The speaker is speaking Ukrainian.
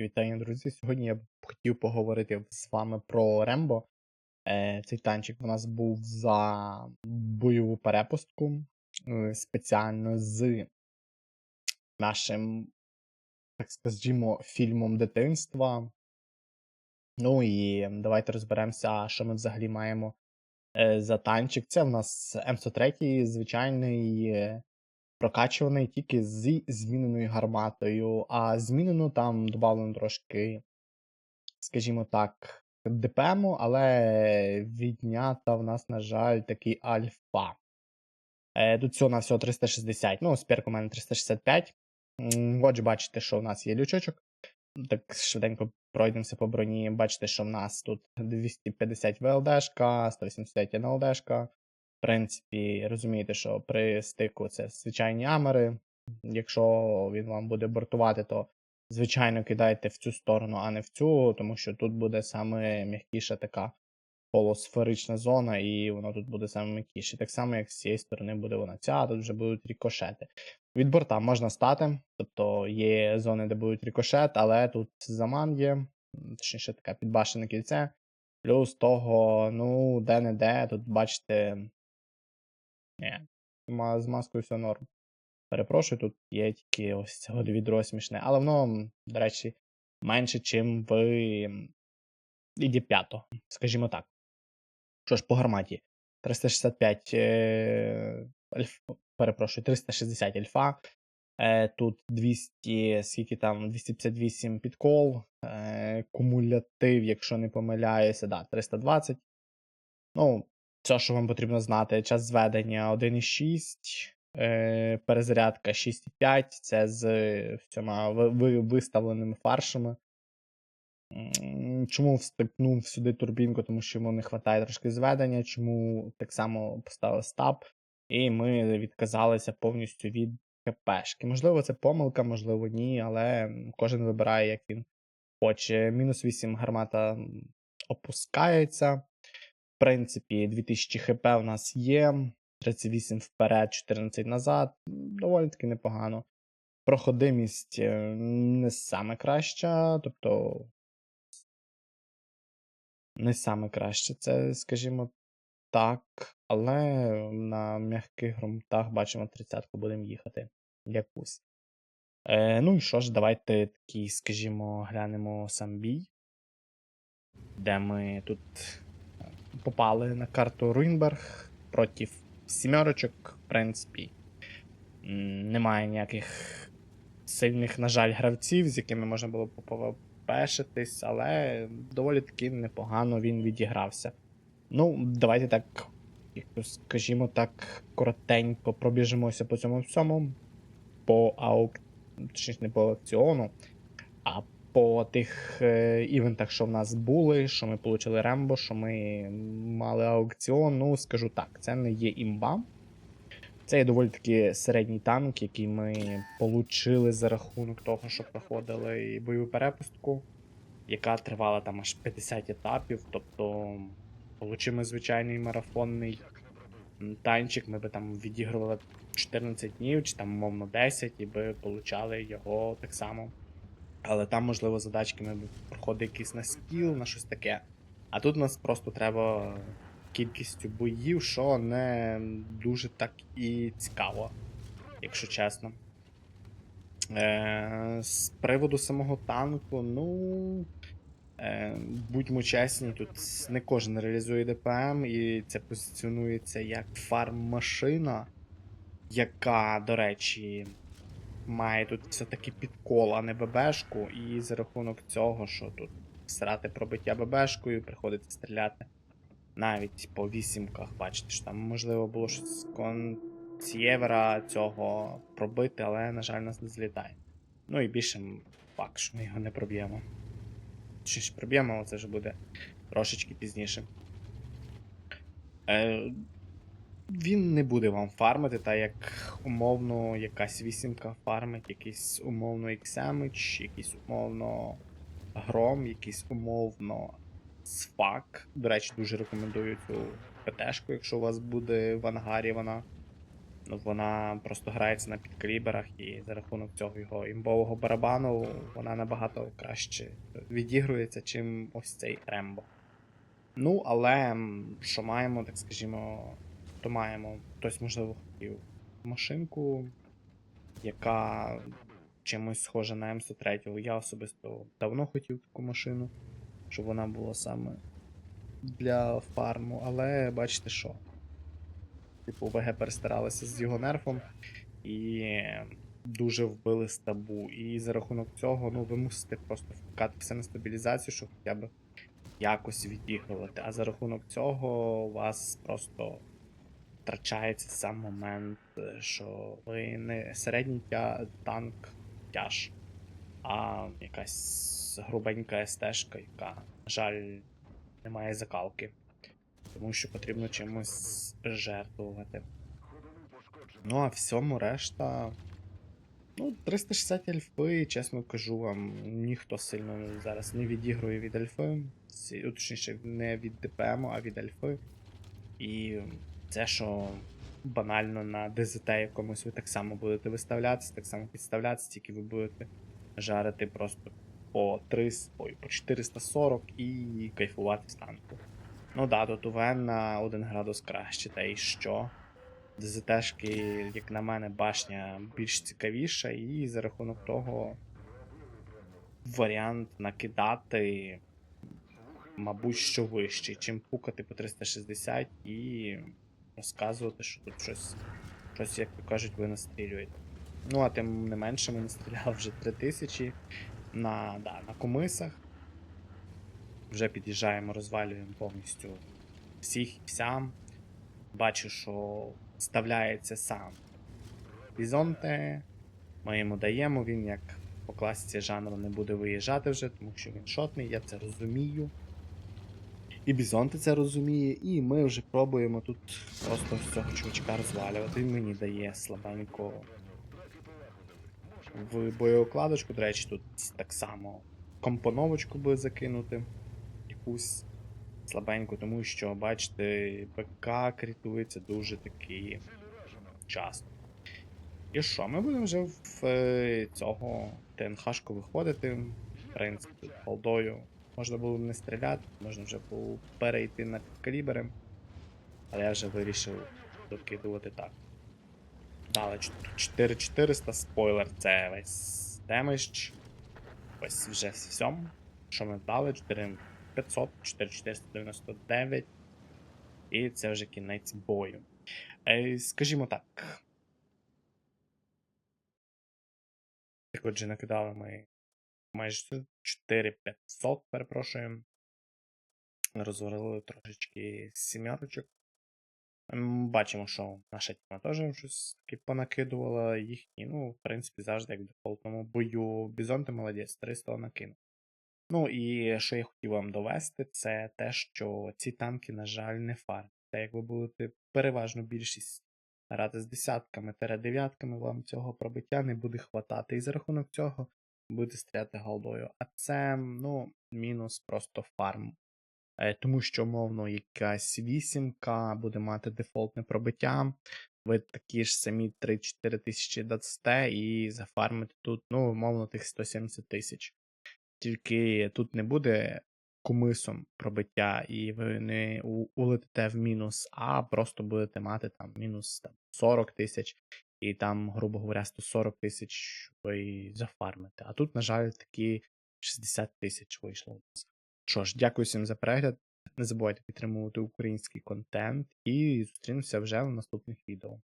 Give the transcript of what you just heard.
Вітання, друзі. Сьогодні я б хотів поговорити з вами про Рембо. Е, Цей танчик у нас був за бойову перепустку е, спеціально з нашим, так скажімо, фільмом дитинства. Ну і давайте розберемося, що ми взагалі маємо е, за танчик. Це в нас М103, звичайний. Прокачуваний тільки зі зміненою гарматою, а змінено там додавлено трошки, скажімо так, ДПМу, але віднята в нас, на жаль, такий альфа. Е, Тут всього на всього 360. Ну, спірка у мене 365. Отже, бачите, що в нас є лючочок. Так швиденько пройдемося по броні. Бачите, що в нас тут 250 ВЛДшка, 180 НЛДшка. Принципі, розумієте, що при стику це звичайні амери. Якщо він вам буде бортувати, то звичайно кидайте в цю сторону, а не в цю, тому що тут буде саме м'якіша така полусферична зона, і воно тут буде саме м'якіше. Так само, як з цієї сторони буде вона ця, а тут вже будуть рікошети. Від борта можна стати, тобто є зони, де будуть рікошет, але тут заман є, точніше таке підбашене кільце. Плюс того, ну, де-не-де, тут бачите. Ні, з маскою все норм. Перепрошую, тут є тільки ось цього відро смішне, але воно, до речі, менше, чим в Ліді 5, скажімо так. Що ж, по гарматі. 365 е, альф... перепрошую, 360 альфа. Е, тут 200, скільки там, 258 підкол. Е, кумулятив, якщо не помиляюся, да, 320. Ну, все, що вам потрібно знати, час зведення 1,6, е, перезарядка 6,5, це з всіма ви- ви- виставленими фаршами. Чому встикнув сюди турбінку? Тому що йому не вистачає трошки зведення, чому так само поставив стаб, і ми відказалися повністю від ХПшки. Можливо, це помилка, можливо, ні, але кожен вибирає, як він хоче. Мінус 8 гармата опускається. Принципі, 2000 хп у нас є. 38 вперед, 14 назад. Доволі таки непогано. Проходимість е, не саме краща, тобто не саме краще, це, скажімо так, але на м'яких ґрунтах бачимо 30-ку будемо їхати якусь. Е, ну і що ж, давайте такий, скажімо, глянемо сам бій, де ми тут попали на карту Руйнберг проти сімерочок, в принципі. Немає ніяких сильних, на жаль, гравців, з якими можна було б пешитись, але доволі таки непогано він відігрався. Ну, давайте так, скажімо так, коротенько пробіжимося по цьому всьому. По аук... точніше, не по аукціону, а по тих е, івентах, що в нас були, що ми отримали Рембо, що ми мали аукціон. Ну, скажу так, це не є імба. Це є доволі таки середній танк, який ми отримали за рахунок того, що проходили бойову перепустку, яка тривала там аж 50 етапів. Тобто, получимо звичайний марафонний танчик, ми би там відігрували 14 днів, чи там, умовно, 10, і би получали його так само. Але там, можливо, задачки ми б проходили якийсь на скіл, на щось таке. А тут нас просто треба кількістю боїв, що не дуже так і цікаво, якщо чесно. Е, з приводу самого танку, ну. Е, будьмо чесні, тут не кожен реалізує ДПМ, і це позиціонується як фарм-машина, яка, до речі, має тут все-таки підкол, а не ББшку, і за рахунок цього, що тут срати пробиття ББшкою, приходиться стріляти навіть по вісімках, бачите, що там можливо було щось з консьєвера цього пробити, але, на жаль, нас не злітає. Ну і більше факт, що ми його не проб'ємо. Чи ж проб'ємо, але це вже буде трошечки пізніше. Е, він не буде вам фармити, так як умовно якась вісімка фармить, якийсь умовно XMH, якийсь умовно гром, якийсь умовно сфак. До речі, дуже рекомендую цю ПТшку, якщо у вас буде в ангарі вона. Ну, вона просто грається на підкаліберах, і за рахунок цього його імбового барабану вона набагато краще відігрується, чим ось цей Рембо. Ну, але що маємо, так скажімо, то маємо. Хтось, можливо, хотів машинку, яка чимось схожа на М103. Я особисто давно хотів таку машину, щоб вона була саме для фарму, але бачите що. Типу, ВГ перестаралися з його нерфом і дуже вбили стабу. І за рахунок цього, ну, ви мусите просто впускати все на стабілізацію, щоб хоча б якось відігрувати. А за рахунок цього вас просто втрачається сам момент, е, що ви не середній танк тяж, а якась грубенька СТ-шка, яка, на жаль, не має закалки. Тому що потрібно чимось жертвувати. Ну, а всьому решта. Ну, 360 альфи, чесно кажу вам, ніхто сильно зараз не відігрує від альфи. Точніше, не від ДПМ, а від альфи. І це, що банально на ДЗТ якомусь ви так само будете виставлятися, так само підставлятися, тільки ви будете жарити просто по 300, ой, по 440 і кайфувати з танку. Ну да, тут УВН на 1 градус краще, та й що? ДЗТшки, як на мене, башня більш цікавіша, і за рахунок того варіант накидати, мабуть, що вищий, чим пукати по 360 і розказувати, що тут щось, щось як то кажуть, ви настрілюєте. Ну, а тим не менше, ми настріляли вже 3000 на, да, на комисах. Вже під'їжджаємо, розвалюємо повністю всіх і всям. Бачу, що вставляється сам Бізонте. Ми йому даємо, він як по класиці жанру не буде виїжджати вже, тому що він шотний, я це розумію. І Бізонте це розуміє, і ми вже пробуємо тут просто з цього чувачка розвалювати. Він мені дає слабенько в боєукладочку. До речі, тут так само компоновочку би закинути якусь слабеньку, тому що, бачите, ПК критується дуже таки часто. І що, ми будемо вже в е, цього ТНХшку виходити. В принципі, холдою можна було не стріляти, можна вже було перейти на калібри. Але я вже вирішив докидувати так. Дали 4400, спойлер, це весь демедж. Ось вже всьому. Що ми дали? 4500, 4499. І це вже кінець бою. Е, скажімо так. Так отже, накидали ми майже 4500, перепрошуємо. Розвалили трошечки сімерочок. М, Бачимо, що наша тіма теж щось таки понакидувала їхні. Ну, в принципі, завжди як в дефолтному бою. Бізонти молодець, 300 накинув. Ну і що я хотів вам довести, це те, що ці танки, на жаль, не фармять. Та як ви будете переважно більшість грати з десятками та дев'ятками, вам цього пробиття не буде хватати. І за рахунок цього будете стріляти голдою. А це, ну, мінус просто фарм. Е, Тому що, умовно, якась вісімка буде мати дефолтне пробиття. Ви такі ж самі 3-4 тисячі дасте і зафармите тут, ну, умовно, тих 170 тисяч. Тільки тут не буде кумисом пробиття, і ви не улетите в мінус, а просто будете мати там мінус там, 40 тисяч, і там, грубо говоря, 140 тисяч ви зафармите. А тут, на жаль, такі 60 тисяч вийшло у нас. Що ж, дякую всім за перегляд. Не забувайте підтримувати український контент і зустрінемося вже в наступних відео.